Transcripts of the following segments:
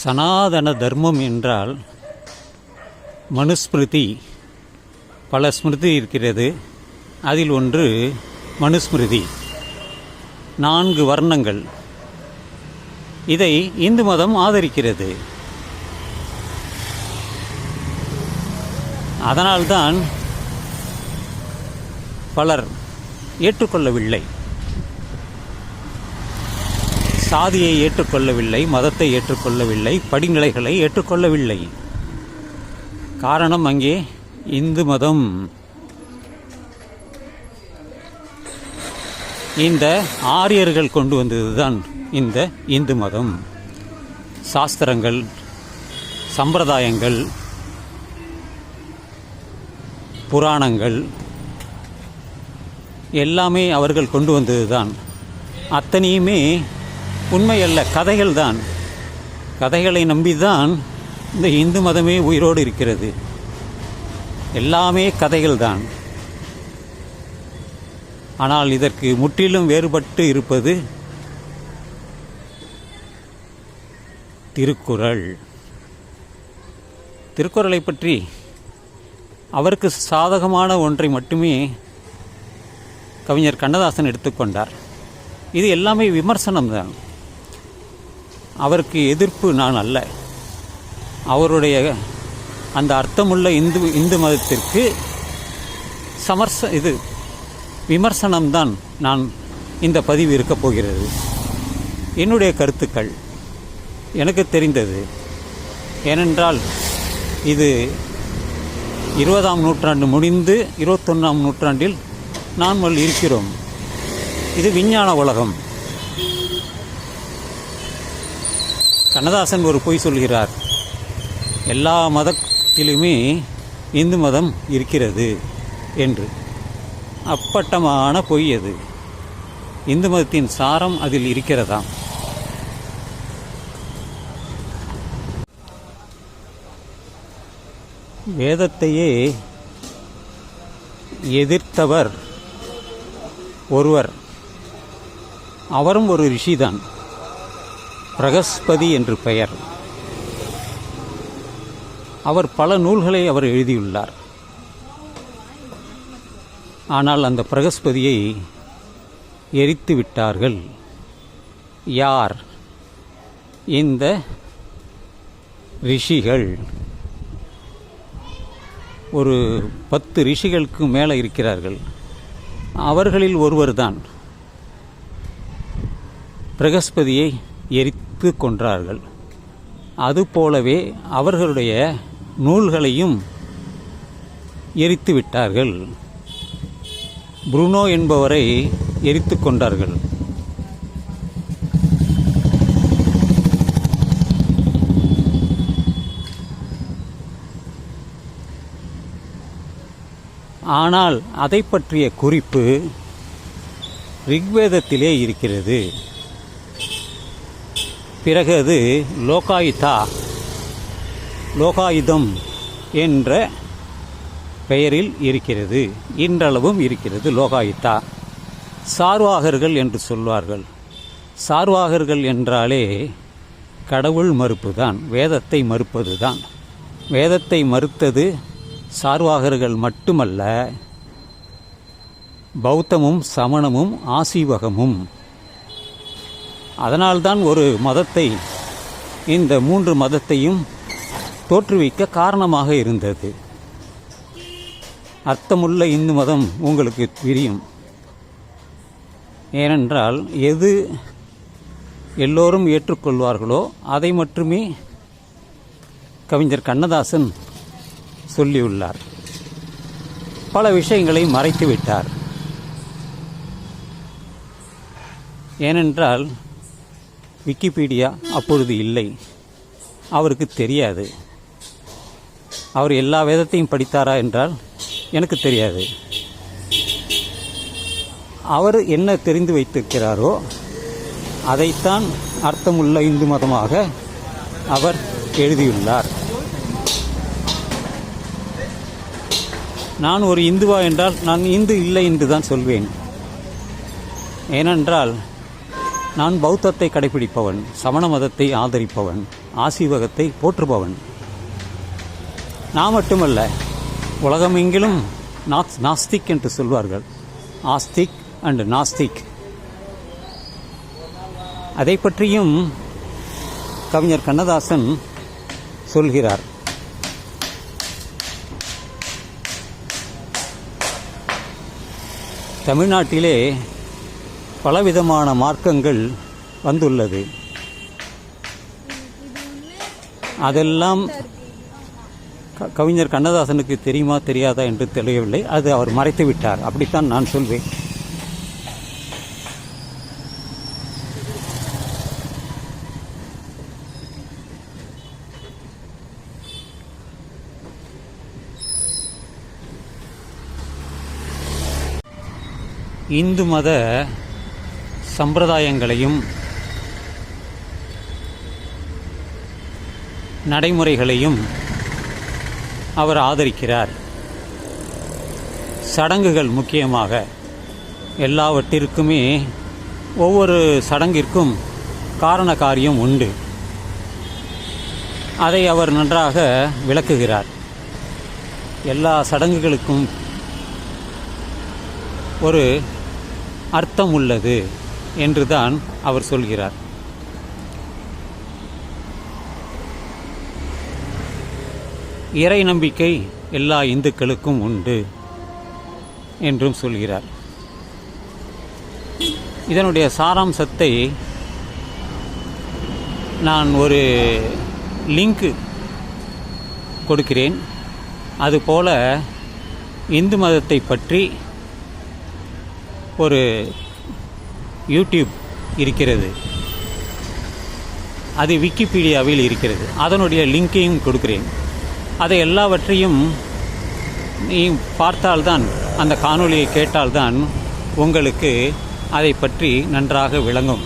சனாதன தர்மம் என்றால் மனுஸ்மிருதி. பல ஸ்மிருதி இருக்கிறது. அதில் ஒன்று மனுஸ்மிருதி. நான்கு வர்ணங்கள். இதை இந்து மதம் ஆதரிக்கிறது. அதனால்தான் பலர் ஏற்றுக்கொள்ளவில்லை. சாதியை ஏற்றுக்கொள்ளவில்லை மதத்தை ஏற்றுக்கொள்ளவில்லை படிநிலைகளை ஏற்றுக்கொள்ளவில்லை. காரணம் அங்கே இந்து மதம். இந்த ஆரியர்கள் கொண்டு வந்ததுதான் இந்த இந்து மதம். சாஸ்திரங்கள் சம்பிரதாயங்கள் புராணங்கள் எல்லாமே அவர்கள் கொண்டு வந்ததுதான். அத்தனையுமே உண்மையல்ல கதைகள் தான். கதைகளை நம்பிதான் இந்த இந்து மதமே உயிரோடு இருக்கிறது. எல்லாமே கதைகள் தான். ஆனால் இதற்கு முற்றிலும் வேறுபட்டு இருப்பது திருக்குறள். திருக்குறளை பற்றி அவருக்கு சாதகமான ஒன்றை மட்டுமே கவிஞர் கண்ணதாசன் எடுத்துக்கொண்டார் இது எல்லாமே விமர்சனம்தான் அவருக்கு எதிர்ப்பு நான் அல்ல. அவருடைய அந்த அர்த்தமுள்ள இந்து இந்து மதத்திற்கு சமர்ச இது விமர்சனம்தான் நான் இந்த பதிவு இருக்கப் போகிறது. என்னுடைய கருத்துக்கள் எனக்கு தெரிந்தது ஏனென்றால் இது இருபதாம் நூற்றாண்டு முடிந்து இருபத்தொன்னாம் நூற்றாண்டில் நாங்கள் இருக்கிறோம். இது விஞ்ஞான உலகம். கண்ணதாசன் ஒரு பொய் சொல்கிறார். எல்லா மதத்திலுமே இந்து மதம் இருக்கிறது என்று. அப்பட்டமான பொய் அது. இந்து மதத்தின் சாரம் அதில் இருக்கிறதாம் வேதத்தையே எதிர்த்தவர் ஒருவர். அவரும் ஒரு ரிஷிதான். பிரகஸ்பதி என்று பெயர். அவர் பல நூல்களை அவர் எழுதியுள்ளார். ஆனால் அந்த பிரகஸ்பதியை எரித்து விட்டார்கள். யார்? இந்த ரிஷிகள். ஒரு பத்து ரிஷிகளுக்கு மேலே இருக்கிறார்கள். அவர்களில் ஒருவர்தான். பிரகஸ்பதியை எரித்து கொன்றார்கள். அதுபோலவே அவர்களுடைய நூல்களையும் எரித்து விட்டார்கள் புருனோ என்பவரை எரித்து கொண்டார்கள் ஆனால் அதை பற்றிய குறிப்பு ரிக்வேதத்திலே இருக்கிறது. பிறகு அது லோகாயுதா லோகாயுதம் என்ற பெயரில் இருக்கிறது. இன்றளவும் இருக்கிறது லோகாயுதா. சார்வாகர்கள் என்று சொல்வார்கள். சார்வாகர்கள் என்றாலே கடவுள் மறுப்பு தான் வேதத்தை மறுப்பது தான் வேதத்தை மறுத்தது சார்வாகர்கள் மட்டுமல்ல பௌத்தமும் சமணமும் ஆசீவகமும். அதனால்தான் ஒரு மதத்தை இந்த மூன்று மதத்தையும் தோற்றுவிக்க காரணமாக இருந்தது. அர்த்தமுள்ள இந்து மதம் உங்களுக்கு தெரியும். ஏனென்றால் எது எல்லோரும் ஏற்றுக்கொள்வார்களோ அதை மட்டுமே கவிஞர் கண்ணதாசன் சொல்லியுள்ளார். பல விஷயங்களை மறைத்து விட்டார் ஏனென்றால் விக்கிபீடியா அப்பொழுது இல்லை. அவருக்கு தெரியாது. அவர் எல்லா வேதத்தையும் படித்தாரா என்றால் எனக்கு தெரியாது. அவர் என்ன தெரிந்து வைத்திருக்கிறாரோ அதைத்தான் அர்த்தமுள்ள இந்து மதமாக அவர் எழுதியுள்ளார். நான் ஒரு இந்துவா என்றால் நான் இந்து இல்லை என்று தான் சொல்வேன். ஏனென்றால் நான் பௌத்தத்தை கடைபிடிப்பவன் சமண மதத்தை ஆதரிப்பவன் ஆசீவகத்தை போற்றுபவன். நான் மட்டுமல்ல உலகமெங்கிலும் நாத் நாஸ்திக் என்று சொல்வார்கள். ஆஸ்திக் அண்ட் நாஸ்திக். அதை பற்றியும் கவிஞர் கண்ணதாசன் சொல்கிறார். தமிழ்நாட்டிலே பலவிதமான மார்க்கங்கள் வந்துள்ளது. அதெல்லாம் கவிஞர் கண்ணதாசனுக்கு தெரியுமா தெரியாதா என்று தெரியவில்லை. அது அவர் மறைத்து விட்டார். அப்படித்தான் நான் சொல்வேன். இந்து மத சம்பிரதாயங்களையும் நடைமுறைகளையும் அவர் ஆதரிக்கிறார். சடங்குகள் முக்கியமாக எல்லாவற்றிற்குமே ஒவ்வொரு சடங்கிற்கும் காரண காரியம் உண்டு. அதை அவர் நன்றாக விளக்குகிறார். எல்லா சடங்குகளுக்கும் ஒரு அர்த்தம் உள்ளது. என்றுதான் அவர் சொல்கிறார். இறை நம்பிக்கை எல்லா இந்துக்களுக்கும் உண்டு என்றும் சொல்கிறார். இதனுடைய சாராம்சத்தை நான் ஒரு லிங்க் கொடுக்கிறேன். அதுபோல இந்து மதத்தை பற்றி ஒரு யூடியூப் இருக்கிறது. அது விக்கிபீடியாவில் இருக்கிறது. அதனுடைய லிங்கையும் கொடுக்கிறேன். அதை எல்லாவற்றையும் நீ பார்த்தால்தான் அந்த காணொலியை கேட்டால்தான் உங்களுக்கு அதை பற்றி நன்றாக விளங்கும்.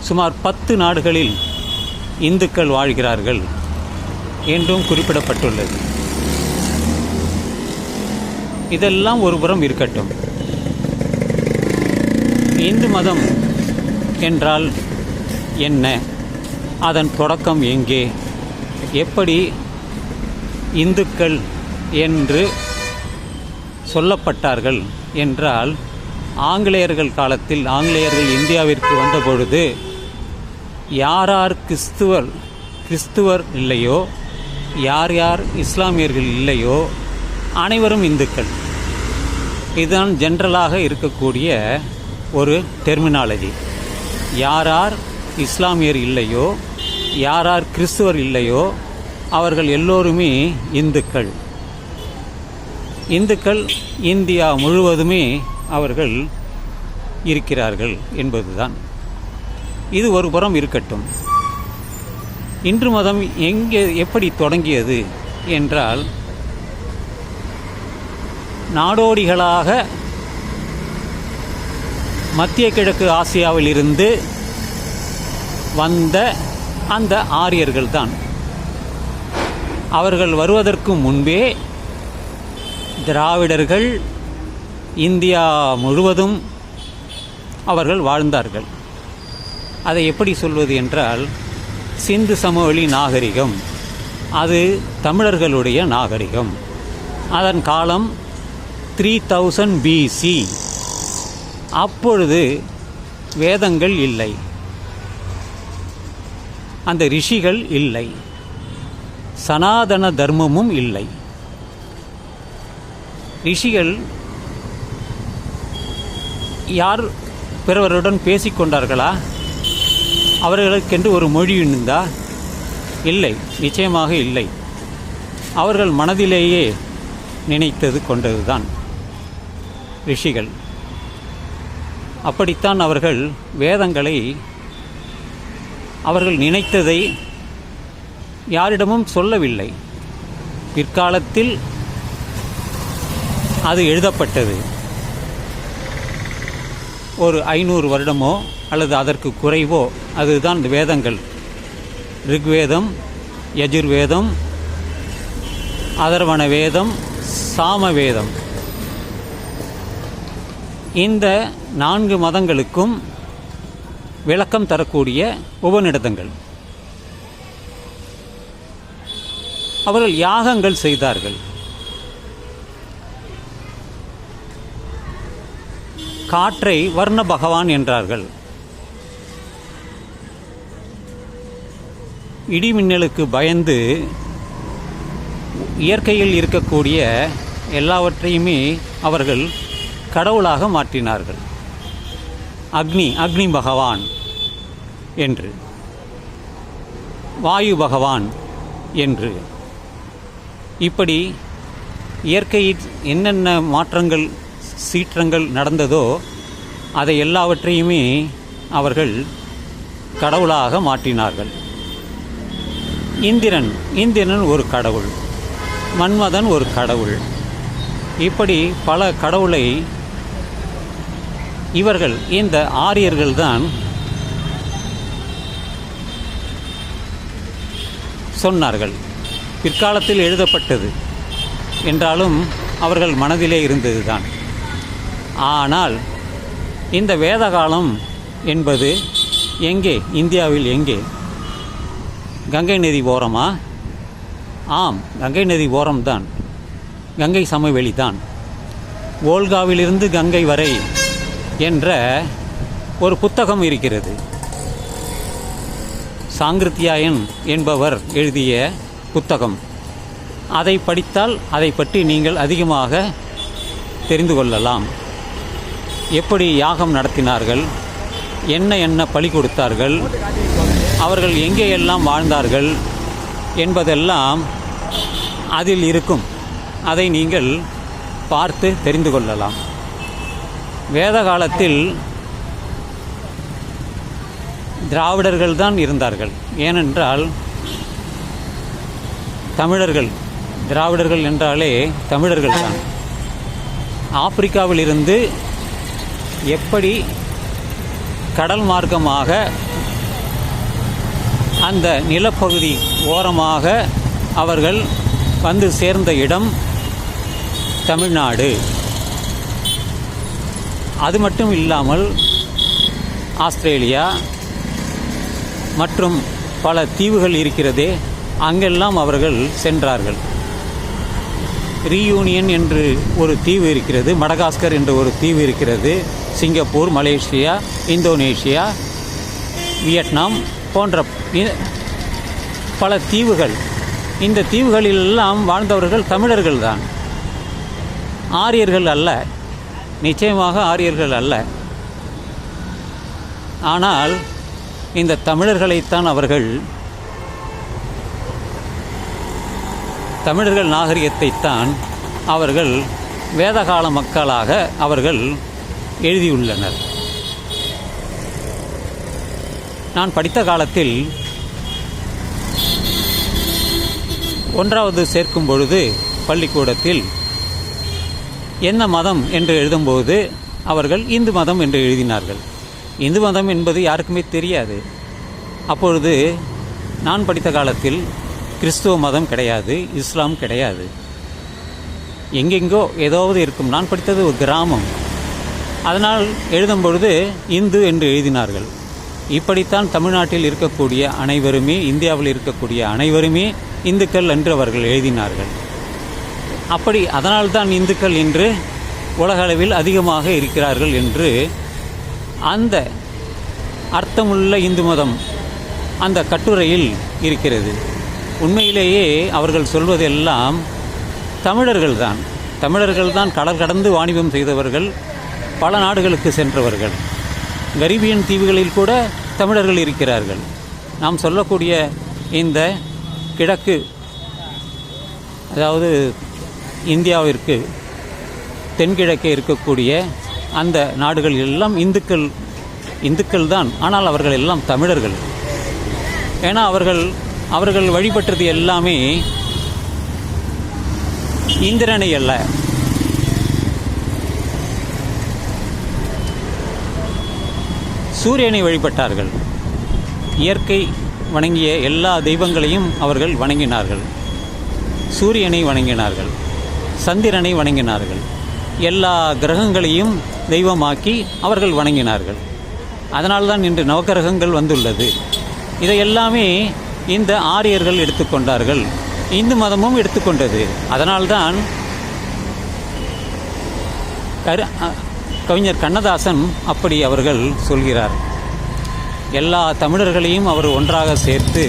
சுமார் பத்து நாடுகளில் இந்துக்கள் வாழ்கிறார்கள் என்றும் குறிப்பிடப்பட்டுள்ளது. இதெல்லாம் ஒருபுறம் இருக்கட்டும். இந்து மதம் என்றால் என்ன? அதன் தொடக்கம் எங்கே? எப்படி இந்துக்கள் என்று சொல்லப்பட்டார்கள் என்றால் ஆங்கிலேயர்கள் காலத்தில் ஆங்கிலேயர்கள் இந்தியாவிற்கு வந்தபொழுது யார் யார் கிறிஸ்துவர் கிறிஸ்துவர் இல்லையோ யார் யார் இஸ்லாமியர்கள் இல்லையோ அனைவரும் இந்துக்கள். இதுதான் ஜென்ரலாக இருக்கக்கூடிய ஒரு டெர்மினாலஜி யார் யார் இஸ்லாமியர் இல்லையோ யார் யார் கிறிஸ்துவர் இல்லையோ அவர்கள் எல்லோருமே இந்துக்கள். இந்துக்கள் இந்தியா முழுவதுமே அவர்கள் இருக்கிறார்கள் என்பதுதான். இது ஒரு புறம் இருக்கட்டும். இன்று மதம் எங்கே எப்படி தொடங்கியது என்றால் நாடோடிகளாக மத்திய கிழக்கு ஆசியாவில் இருந்து வந்த அந்த ஆரியர்கள் தான் அவர்கள் வருவதற்கு முன்பே திராவிடர்கள் இந்தியா முழுவதும் அவர்கள் வாழ்ந்தார்கள். அதை எப்படி சொல்வது என்றால் சிந்து சமவெளி நாகரிகம் அது தமிழர்களுடைய நாகரிகம். அதன் காலம் த்ரீ தௌசண்ட் பிசி அப்பொழுது வேதங்கள் இல்லை. அந்த ரிஷிகள் இல்லை. சனாதன தர்மமும் இல்லை. ரிஷிகள் யார் பிறவருடன் பேசிக்கொண்டார்களா அவர்களுக்கென்று ஒரு மொழி இருந்தா இல்லை நிச்சயமாக இல்லை. அவர்கள் மனதிலேயே நினைத்தது கொண்டதுதான். ரிஷிகள். அப்படித்தான் அவர்கள் வேதங்களை அவர்கள் நினைத்ததை யாரிடமும் சொல்லவில்லை. பிற்காலத்தில் அது எழுதப்பட்டது. ஒரு ஐநூறு வருடமோ அல்லது அதற்கு குறைவோ அதுதான் இந்த வேதங்கள். ரிக்வேதம் யஜுர்வேதம் அதர்வண வேதம் சாமவேதம். இந்த நான்கு மதங்களுக்கும் விளக்கம் தரக்கூடிய உபநிடதங்கள். அவர்கள் யாகங்கள் செய்தார்கள். காற்றை வர்ண பகவான் என்றார்கள். இடிமின்னலுக்கு பயந்து இயற்கையில் இருக்கக்கூடிய எல்லாவற்றையுமே அவர்கள் கடவுளாக மாற்றினார்கள். அக்னி அக்னி பகவான் என்று. வாயு பகவான் என்று. இப்படி இயற்கையில் என்னென்ன மாற்றங்கள் சீற்றங்கள் நடந்ததோ அதை எல்லாவற்றையுமே அவர்கள் கடவுளாக மாற்றினார்கள். இந்திரன் இந்திரன் ஒரு கடவுள் மன்மதன் ஒரு கடவுள். இப்படி பல கடவுளை இவர்கள் இந்த ஆரியர்கள்தான் சொன்னார்கள். பிற்காலத்தில் எழுதப்பட்டது என்றாலும் அவர்கள் மனதிலே இருந்தது தான் ஆனால் இந்த வேத காலம் என்பது எங்கே? இந்தியாவில் எங்கே? கங்கை நதி ஓரமா? ஆம் கங்கை நதி ஓரம்தான். கங்கை சமவெளி தான் ஓல்காவிலிருந்து கங்கை வரை என்ற ஒரு புத்தகம் இருக்கிறது. சாங்கிருத்தியாயன் என்பவர் எழுதிய புத்தகம். அதை படித்தால் அதை பற்றி நீங்கள் அதிகமாக தெரிந்து கொள்ளலாம். எப்படி யாகம் நடத்தினார்கள்? என்ன என்ன பலி கொடுத்தார்கள்? அவர்கள் எங்கேயெல்லாம் வாழ்ந்தார்கள்? என்பதெல்லாம் அதில் இருக்கும். அதை நீங்கள் பார்த்து தெரிந்து கொள்ளலாம். வேத காலத்தில் திராவிடர்கள் தான் இருந்தார்கள். ஏனென்றால் தமிழர்கள் திராவிடர்கள் என்றாலே தமிழர்கள் தான் ஆப்பிரிக்காவிலிருந்து எப்படி கடல் மார்க்கமாக அந்த நிலப்பகுதி ஓரமாக அவர்கள் வந்து சேர்ந்த இடம் தமிழ்நாடு. அது மட்டும் இல்லாமல் ஆஸ்திரேலியா மற்றும் பல தீவுகள் இருக்கிறதே அங்கெல்லாம் அவர்கள் சென்றார்கள். ரீயூனியன் என்று ஒரு தீவு இருக்கிறது மடகாஸ்கர் என்ற ஒரு தீவு இருக்கிறது சிங்கப்பூர் மலேசியா இந்தோனேஷியா வியட்நாம் போன்ற பல தீவுகள். இந்த தீவுகளிலெல்லாம் வாழ்ந்தவர்கள் தமிழர்கள் தான் ஆரியர்கள் அல்ல நிச்சயமாக ஆரியர்கள் அல்ல. ஆனால் இந்த தமிழர்களைத்தான் அவர்கள் தமிழர்கள் நாகரிகத்தைத்தான் அவர்கள் வேதகால மக்களாக அவர்கள் எழுதியுள்ளனர். நான் படித்த காலத்தில் ஒன்றாவது சேர்க்கும் பொழுது பள்ளிக்கூடத்தில் என்ன மதம் என்று எழுதும்போது அவர்கள் இந்து மதம் என்று எழுதினார்கள். இந்து மதம் என்பது யாருக்குமே தெரியாது. அப்பொழுது நான் படித்த காலத்தில் கிறிஸ்துவ மதம் கிடையாது இஸ்லாம் கிடையாது. எங்கெங்கோ ஏதாவது இருக்கும். நான் படித்தது ஒரு கிராமம். அதனால் எழுதும் பொழுது இந்து என்று எழுதினார்கள். இப்படித்தான் தமிழ்நாட்டில் இருக்கக்கூடிய அனைவருமே இந்தியாவில் இருக்கக்கூடிய அனைவருமே இந்துக்கள் என்று அவர்கள் எழுதினார்கள். அப்படி அதனால்தான் இந்துக்கள் என்று உலக அளவில் அதிகமாக இருக்கிறார்கள் என்று அந்த அர்த்தமுள்ள இந்து மதம் அந்த கட்டுரையில் இருக்கிறது. உண்மையிலேயே அவர்கள் சொல்வதெல்லாம் தமிழர்கள்தான். தமிழர்கள்தான் கடல் கடந்து வாணிபம் செய்தவர்கள் பல நாடுகளுக்கு சென்றவர்கள். கரீபியன் தீவுகளில் கூட தமிழர்கள் இருக்கிறார்கள். நாம் சொல்லக்கூடிய இந்த கிழக்கு அதாவது இந்தியாவிற்கு தென்கிழக்கே இருக்கக்கூடிய அந்த நாடுகள் எல்லாம் இந்துக்கள் இந்துக்கள் தான். ஆனால் அவர்கள் எல்லாம் தமிழர்கள். ஏன்னா அவர்கள் அவர்கள் வழிபட்டது எல்லாமே இந்திரனை அல்ல. சூரியனை வழிபட்டார்கள். இயற்கை வணங்கிய எல்லா தெய்வங்களையும் அவர்கள் வணங்கினார்கள். சூரியனை வணங்கினார்கள். சந்திரனை வணங்கினார்கள். எல்லா கிரகங்களையும் தெய்வமாக்கி அவர்கள் வணங்கினார்கள். அதனால்தான் இன்று நவக்கிரகங்கள் வந்துள்ளது. இதை எல்லாமே இந்த ஆரியர்கள் எடுத்துக்கொண்டார்கள் இந்து மதமும் எடுத்துக்கொண்டது அதனால்தான் கரு கவிஞர் கண்ணதாசன் அப்படி அவர்கள் சொல்கிறார். எல்லா தமிழர்களையும் அவர் ஒன்றாக சேர்த்து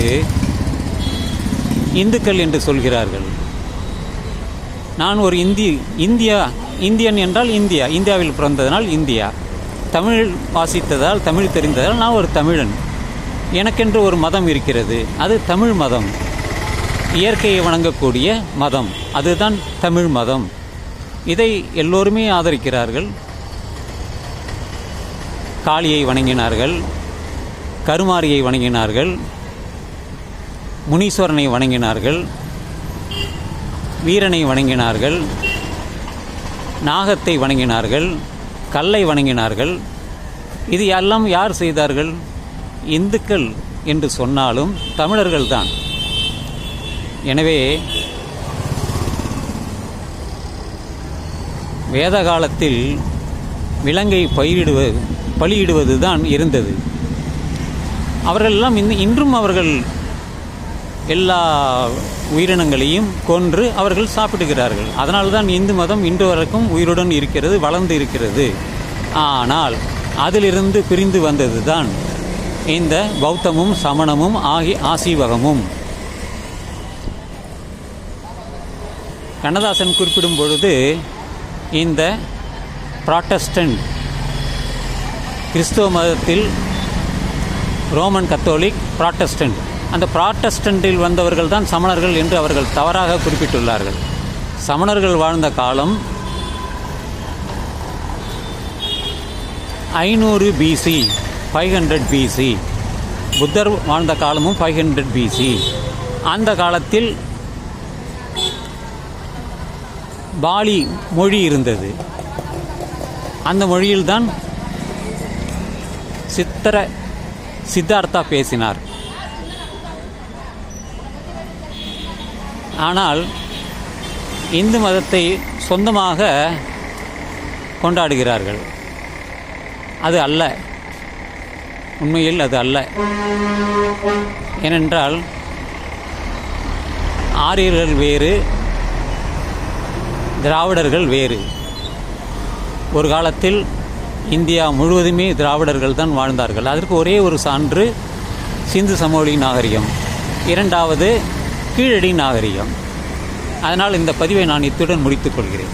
இந்துக்கள் என்று சொல்கிறார்கள். நான் ஒரு இந்தி இந்தியா இந்தியன் என்றால் இந்தியா. இந்தியாவில் பிறந்ததனால் இந்தியா. தமிழ் வாசித்ததால் தமிழ் தெரிந்ததால் நான் ஒரு தமிழன். எனக்கென்று ஒரு மதம் இருக்கிறது. அது தமிழ் மதம். இயற்கையை வணங்கக்கூடிய மதம். அதுதான் தமிழ் மதம். இதை எல்லோருமே ஆதரிக்கிறார்கள். காளியை வணங்கினார்கள். கருமாரியை வணங்கினார்கள். முனீஸ்வரனை வணங்கினார்கள். வீரனை வணங்கினார்கள் நாகத்தை வணங்கினார்கள் கல்லை வணங்கினார்கள். இது எல்லாம் யார் செய்தார்கள்? இந்துக்கள் என்று சொன்னாலும் தமிழர்கள்தான். எனவே வேத காலத்தில் விலங்கை பயிரிடுவது பலியிடுவது தான் இருந்தது. அவர்களெல்லாம் இன்னும் இன்றும் அவர்கள் எல்லா உயிரினங்களையும் கொன்று அவர்கள் சாப்பிடுகிறார்கள். அதனால்தான் இந்து மதம் இன்று வரைக்கும் உயிருடன் இருக்கிறது வளர்ந்து இருக்கிறது. ஆனால் அதிலிருந்து பிரிந்து வந்தது தான் இந்த பௌத்தமும் சமணமும் ஆகி ஆசீவகமும். கண்ணதாசன் குறிப்பிடும் பொழுது இந்த ப்ராட்டஸ்டன்ட் கிறிஸ்துவ மதத்தில் ரோமன் கத்தோலிக் ப்ராட்டஸ்டன்ட் அந்த ப்ராட்டஸ்டன்ட்டில் வந்தவர்கள் தான் சமணர்கள் என்று அவர்கள் தவறாக குறிப்பிட்டுள்ளார்கள். சமணர்கள் வாழ்ந்த காலம் ஐநூறு பிசி ஃபைவ் ஹண்ட்ரட் பிசி புத்தர் வாழ்ந்த காலமும் ஃபைவ் ஹண்ட்ரட் பிசி அந்த காலத்தில் பாலி மொழி இருந்தது. அந்த மொழியில்தான் சித்திர சித்தார்த்தா பேசினார். ஆனால் இந்து மதத்தை சொந்தமாக கொண்டாடுகிறார்கள். அது அல்ல. உண்மையில் அது அல்ல. ஏனென்றால் ஆரியர்கள் வேறு திராவிடர்கள் வேறு. ஒரு காலத்தில் இந்தியா முழுவதுமே திராவிடர்கள் தான் வாழ்ந்தார்கள். அதற்கு ஒரே ஒரு சான்று சிந்து சமவெளி நாகரிகம். இரண்டாவது கீழடி நாகரிகம். அதனால் இந்த பதிவை நான் இத்துடன் முடித்துக் கொள்கிறேன்.